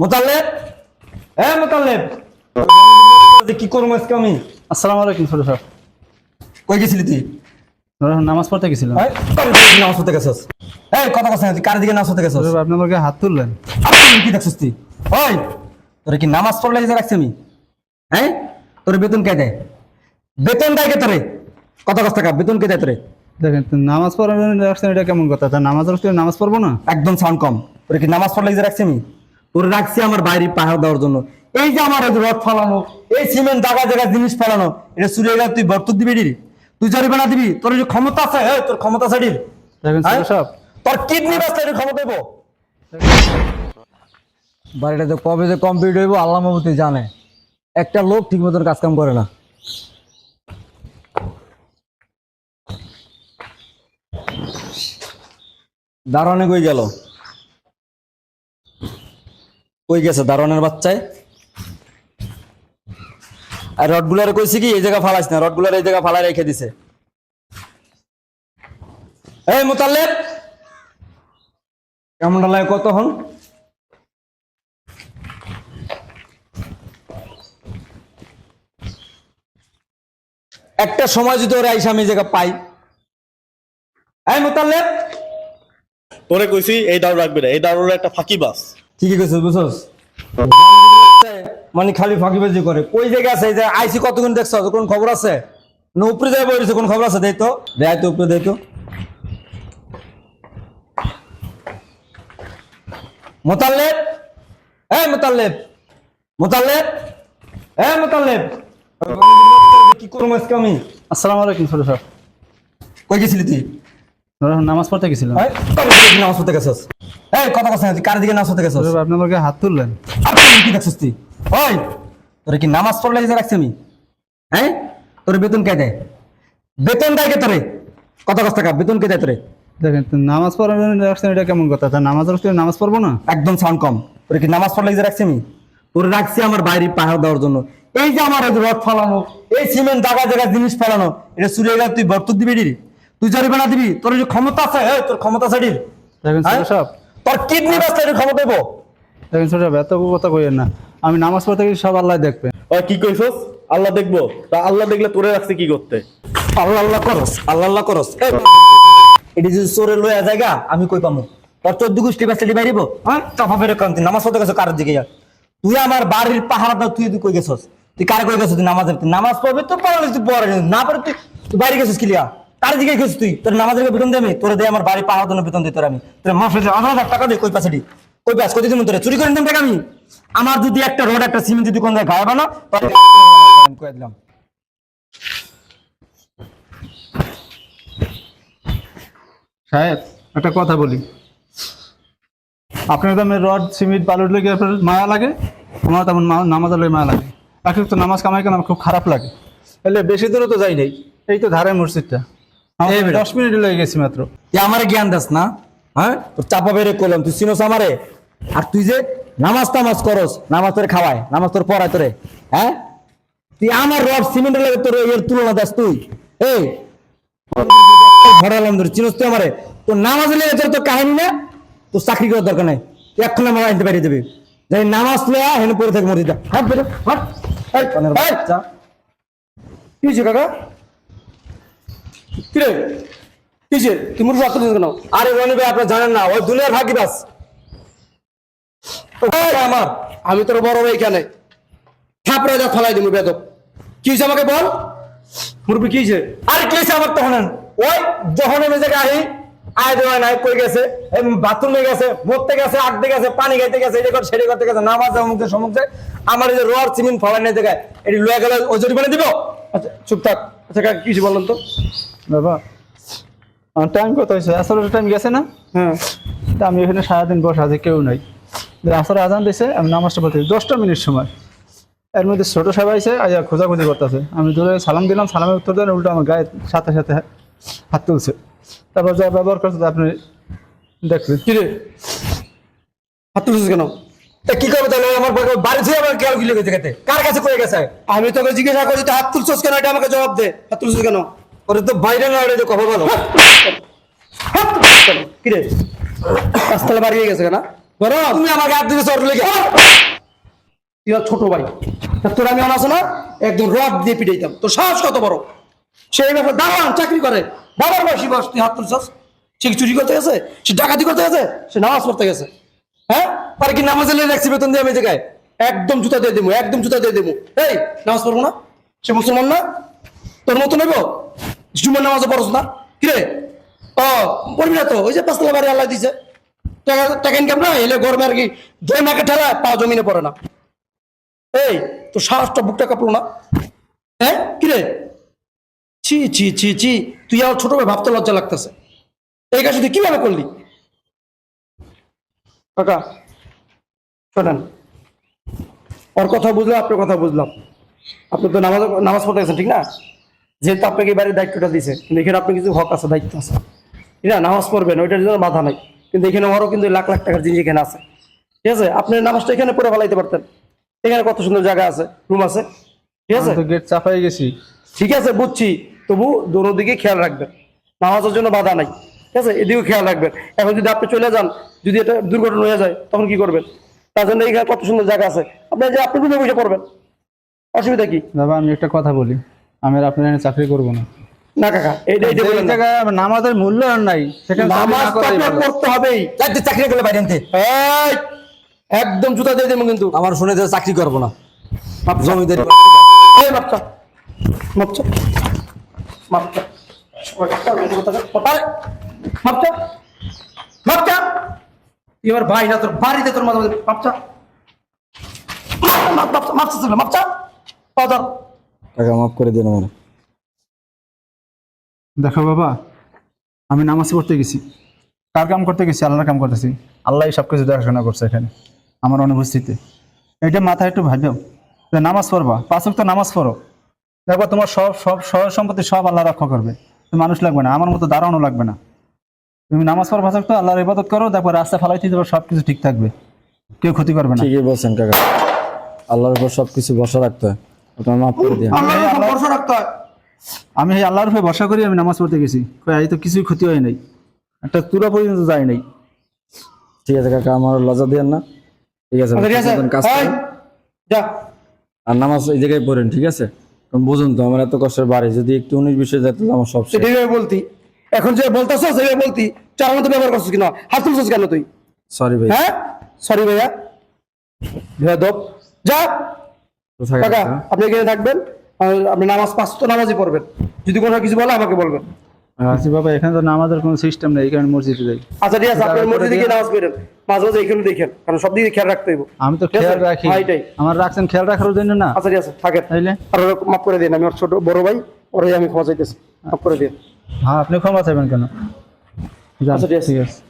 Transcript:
মোতালেব? এ মোতালেব! কি করব আজকে আমি? আসসালামু আলাইকুম ছোট সাহেব। কই গেছিলি তুই? নামাজ পড়তে গেছিলাম। নামাজ পড়তে গেছস? এই কথা কথা কার দিকে নামাজ পড়তে গেছস? ছোট সাহেব, আপনি আমাকে হাত তুললেন। কি দেখছিস তুই? ওই তোরে কি নামাজ পড়লে যে রাখছি আমি? হ্যাঁ? তোর বেতন কে দেয়? বেতন দেয় কে তোরে? কত কষ্ট টাকা বেতন কে দেয় তোরে? দেখেন নামাজ পড়ার জন্য রাখছেন এটা কেমন কথা? তা নামাজ পড়তে নামাজ পড়ব না? একদম সাউন্ড কম। তোরে কি নামাজ পড়লে যে রাখছি আমি? তোরে রাখছি আমার বাইরে পাহাড় দেওয়ার জন্য। এই যে আমার যে ফালানো এই সিমেন্ট জায়গা জায়গা জিনিস ফেলানো এটা চুরিয়ে গেলে তুই বর্তক দিবি রে। তুই জরিমানা দিবি। তোর যে ক্ষমতা আছে এই, তোর ক্ষমতা আছে রে। দেখেন ছোট সাহেব। তোর কিডনি বাঁচলে এর ক্ষমতা দেবো বাড়িটা যে কবে যে কমপ্লিট হইব আল্লাহ মাহবুতি জানে। একটা লোক ঠিক মতন কাজ কাম করে না। দারোয়ানে কই গেল? কই গেছে দারোয়ানের বাচ্চায়? আর রডগুলারে কইছি কি এই জায়গা ফালাইস না রডগুলার এই জায়গা ফালাই রেখে দিছে। এই মোতাল্লেব কেমন লাগে কত হন? একটা সময় যদি ওরা আইসা আমি এই জায়গা পাই। এই মোতাল্লেব তোরে কইছি এই দারু রাখবে না এই দারুর একটা ফাঁকি বাস। ঠিকই কইছিস বুঝছস? মানে খালি ফাঁকি ফাঁকিবাজি করে। কই জায়গা আছে? যে আইসি কতক্ষণ দেখছ? কোন খবর আছে? না উপরে যাই বলেছে কোন খবর আছে? দেই তো। দেয় তো উপরে দেই তো। মোতাল্লেব এই মোতাল্লেব মোতাল্লেব এই মোতাল্লেব কি করব আজকে আমি? আসসালামু আলাইকুম সাহেব। কই গেছিলি তুই? নামাজ পড়তে গেছিলাম। নামাজ পড়তে গেছস? এই কথা কথা কার দিকে নামাজ পড়তে গেছস? সাহেব, হাত তুললেন। কি দেখছিস তুই? ওই তোরে কি নামাজ পড়লে যে রাখছি আমি? হ্যাঁ? তোর বেতন কে দেয়? বেতন দেয় কে তোরে? কত কষ্ট টাকা বেতন কে দেয় তোরে? দেখেন নামাজ পড়ার রাখছেন এটা কেমন কথা? তা নামাজ পড়তে নামাজ পড়ব না? একদম সাউন্ড কম। তোরে কি নামাজ পড়লে যে রাখছি আমি? তোরে রাখছি আমার বাইরে পাহাড় দেওয়ার জন্য। এই যে আমার রড ফালানো এই সিমেন্ট জায়গা জায়গা জিনিস ফেলানো এটা চুরিয়ে গেলে তুই বর্তক দিবি রে? তুই জরিমানা দিবি। তোর যে ক্ষমতা আছে এই, তোর ক্ষমতা আছে ছোট তোর কিডনি বাঁচলে এর ক্ষমতা দেবো। দেখেন ছোট সাহেব এত কথা কইেন না। আমি নামাজ পড়তে গেছি সব আল্লাহ দেখবে। ওই কি কইছস? আল্লাহ দেখব। তা আল্লাহ দেখলে তোরে রাখছে কি করতে? আল্লাহ আল্লাহ করস আল্লাহ আল্লাহ করস। এই, এটি যদি চোরে লয়া জায়গা আমি কই পামু? তোর চোদ্দ গোষ্ঠী বাচ্চাটি বাইরিব হ্যাঁ? চাপা ফেরে কান্তি। নামাজ পড়তে গেছো কার দিকে? যা তুই আমার বাড়ির পাহাড় দাও তুই তুই কই গেছস? তুই কারে কই গেছিস তুই নামাজ পড়তে নামাজ পড়বি তো পড়ালে তুই পড়ে না পড়ে তুই তুই বাইরে গেছিস কিলিয়া তার দিকে গেছিস তুই? তোর নামাজের বেতন দে আমি, তোর দে আমার বাড়ি পাহাড় জন্য বেতন দিই তোর আমি। তোর মাসে আঠারো হাজার টাকা দে কই পাশে কই পাস কই দিন তোরে? চুরি করে টাকা আমি আমার যদি একটা রোড, একটা সিমেন্ট যদি কোন গায়ে বানা দিলাম? সাহেব, একটা কথা বলি। আপনার তো রড, সিমেন্ট, বালুর লেগে আপনার মায়া লাগে? আমার তেমন নামাজ লেগে মায়া লাগে। এখন তো নামাজ কামাই কেন আমার খুব খারাপ লাগে। এলে বেশি দূরে তো যাই নাই। এই তো ধারে মসজিদটা। দশ মিনিট লেগে গেছি মাত্র। তুই আমারে জ্ঞান দাস না হ্যাঁ? তোর চাপা বেড়ে করলাম তুই চিনোস আমারে? আর তুই যে নামাজ টামাজ করস নামাজ তোরে খাওয়ায় নামাজ তোর পড়ায় তোরে হ্যাঁ? তুই আমার রড সিমেন্টের লাগে তোর এর তুলনা দাস তুই। এই ভরালাম ধরে চিনোস তুই আমারে? তোর নামাজ লেগে তোর তো কাহিনী না তোর চাকরি করার দরকার নাই। তুই এখন আমার আনতে পারিয়ে দেবে যাই নামাজ লয়া হেন পড়ে থাকে মরিদা হাট বেরো হাট। কি কাকা? কিরে? কি হয়েছে তুই মুরগি আত্ম কেন? আরে রনি ভাই আপনি জানেন না ওই দুনিয়ার ভাগিবাস ওই আমার। আমি তোর বড় ভাই এখানে। থাপড়ে যা ফলাই দিমু বেদক। কি হয়েছে আমাকে বল? মুরগি কি হয়েছে আর কি হয়েছে আমার তখন ওই যখন আমি জায়গায় আহি আয় দেওয়া নাই কই গেছে? বাথরুমে গেছে মরতে গেছে আটতে গেছে পানি খাইতে গেছে এটা কর সেটা করতে গেছে নামাজ সমুক যায়। আমার এই যে রোয়ার সিমেন্ট ফলাই নাই জায়গায় এটি লয়ে গেলে ওই জরিমানা দিব? আচ্ছা চুপ থাক। আচ্ছা কাকা কি হয়েছে তো? বাবা আমার টাইম কত হয়েছে? আসলে টাইম গেছে না? হ্যাঁ। তা আমি এখানে সারাদিন বসে আছি কেউ নাই। আসলে আজান দিছে আমি নামাজটা পড়তে দশটা মিনিট সময়। এর মধ্যে ছোট সবাই আছে আয়া খোঁজাখুঁজি করতেছে। আমি দূরে সালাম দিলাম সালামের উত্তর দেন উল্টো আমার গায়ে সাথে সাথে হাত তুলছে। তারপর যা ব্যবহার করছে তা আপনি দেখবেন। কিরে হাত তুলছিস কেন? তা কি করব তাহলে? আমার বাড়ি- থেকে আমার কেউ গিলে গেছে কার কাছে কয়ে গেছে? আমি তোকে জিজ্ঞাসা করি তুই হাত তুলছিস কেন? এটা আমাকে জবাব দে। হাত তুলছিস কেন? ওরে তো বাইরে না ওরে কথা বলো তুলছিস কেন কিরে? পাঁচতলা বাড়ি গেছে কেন? গরম তুমি আমাকে হাত দিতে চোর লেগে তুই ছোট ভাই। তোর আমি অনাস না একদম রড দিয়ে পিটাইতাম। তোর সাহস কত বড়? সেই ব্যাপারে দাঁড়ান চাকরি করে। বাবার বয়সী বয়স তুই হাত তুলছস? সে কি চুরি করতে গেছে? সে ডাকাতি করতে গেছে? সে নামাজ পড়তে গেছে। হ্যাঁ? আর কি নামাজে রাখছি বেতন দিয়ে আমি জায়গায়? একদম জুতা দিয়ে দেবো একদম জুতা দিয়ে দেবো এই নামাজ পড়ব না? সে মুসলমান না? তোর মতো নেব জুমার নামাজও পড়ছ না? কিরে? ও, পড়বি না তো? ওই যে পাঁচতলা বাড়ি আল্লাহ দিছে। টাকা ইনকাম না? এলে গরমে আর কি দই মাকে ঠেলা পা জমিনে পড়ে না। এই, তোর সাহসটা বুকটা কাঁপলো না? হ্যাঁ? কিরে? ছি ছি ছি ছি, তুই আমার ছোট ভাই ভাবতে লজ্জা লাগতেছে। এই কাজ তুই কীভাবে করলি? কাকা, শোনেন। ওর কথা বুঝলাম, আপনার কথা বুঝলাম। আপনি তো নামাজ নামাজ পড়তে গেছেন, ঠিক না? যেহেতু আপনাকে বাড়ির দায়িত্বটা দিছে কিন্তু এখানে আপনি কিছু হক আছে দায়িত্ব আছে। না নামাজ পড়বেন ওইটার জন্য বাধা নাই। কিন্তু এখানে ওরও কিন্তু লাখ লাখ টাকার জিনিস এখানে আছে। ঠিক আছে? আপনি নামাজটা এখানে পড়ে ফেলাইতে পারতেন। এখানে কত সুন্দর জায়গা আছে রুম আছে। ঠিক আছে? গেট চাপাই গেছি। ঠিক আছে বুঝছি। তবু দোনো দিকে খেয়াল রাখবেন। নামাজের জন্য বাধা নাই। ঠিক আছে? এদিকেও খেয়াল রাখবেন। এখন যদি আপনি চলে যান যদি এটা দুর্ঘটনা হয়ে যায় তখন কি করবেন? তার জন্য এখানে কত সুন্দর জায়গা আছে। আপনি যে আপনি রুমে বসে পড়বেন। অসুবিধা কি? দাদা আমি একটা কথা বলি। আমি আর আপনার এখানে চাকরি করব না না কাকা এইটা এইটা বলেন না। জায়গায় আমার নামাজের মূল্যায়ন নাই সেখানে চাকরি নামাজ না তো করাই আপনার ভালো। পড়তে হবেই যাই চাকরি করলে বাইরে আনতে এই, একদম জুতা দিয়ে দেবো কিন্তু আমার শুনে যে চাকরি করব না জমিদারি এই তুই আমার ভাই না তোর বাড়িতে তোর মাঝে মাঝে মাপচা মাপচা মাপচা ছিল মাপচা পাওয়ার টাকা মাফ করে দিন আমার। দেখো বাবা আমি নামাজ পড়তে গেছি। কার কাম করতে গেছি? আল্লাহর কাম করতেছি। আল্লাহ সব কিছু দেখাশোনা করছে এখানে আমার অনুপস্থিতিতে। এটা মাথায় একটু ভাবো যে নামাজ পড়বা পাঁচ তো নামাজ পড়ো। তোমার সব সব সহ সম্পত্তি সব আল্লাহ রক্ষা করবে। তুমি মানুষ লাগবে না আমার মতো দাঁড়ানো লাগবে না। তুমি নামাজ পড়ো পাঁচ তো আল্লাহর ইবাদত করো দেখো রাস্তা ফালাইতে দেবো সব কিছু ঠিক থাকবে। কেউ ক্ষতি করবে না। ঠিকই বলছেন কাকা। আল্লাহর উপর সবকিছু ভরসা রাখতে হয়। আপনার মাফ করে দিন ভরসা রাখতে হয়। আমি এই আল্লাহর উপরে ভরসা করি আমি নামাজ পড়তে গেছি। এই তো কিছুই ক্ষতি হয় নাই। একটা তুরা পর্যন্ত যায় নাই। ঠিক আছে কাকা আমার লজ্জা দিয়েন না। ঠিক আছে আচ্ছা, কাজ যা। আর নামাজ এই জায়গায় পড়েন ঠিক আছে? বুঝুন তো আমার এত কষ্টের বাড়ি যদি একটু উনিশ বিষয়ে যেত আমার সব সেটাই বলতি। এখন যে বলতেছ সেটাই বলতি। চার মতো ব্যবহার করছিস কিনা? হাত তুলছিস কেন তুই? সরি ভাই। হ্যাঁ? সরি ভাইয়া। বেয়াদব। যা। কাকা? আপনি এখানে থাকবেন আর আপনি নামাজ পাঁচ তো নামাজই পড়বেন। যদি কোনো কিছু বলে আমাকে বলবেন। বাবা এখানে তো নামাজের কোনো সিস্টেম নেই কারণে মসজিদে যাই। আচ্ছা ঠিক আছে আপনার করে মসজিদে গিয়ে নামাজ পড়েন মাঝে মাঝে এখানে দেখেন কারণ সব দিকে খেয়াল রাখতে হইব। আমি তো খেয়াল রাখি। আমার রাখছেন খেয়াল রাখার জন্য না? আচ্ছা ঠিক আছে থাকেন। তাইলে? আর মাফ করে দিন আমি ওর ছোট বড় ভাই ওরাই আমি ক্ষমা চাইতেছি। মাফ করে দিন। হ্যাঁ আপনি ক্ষমা চাইবেন কেন? আচ্ছা। ঠিক আছে।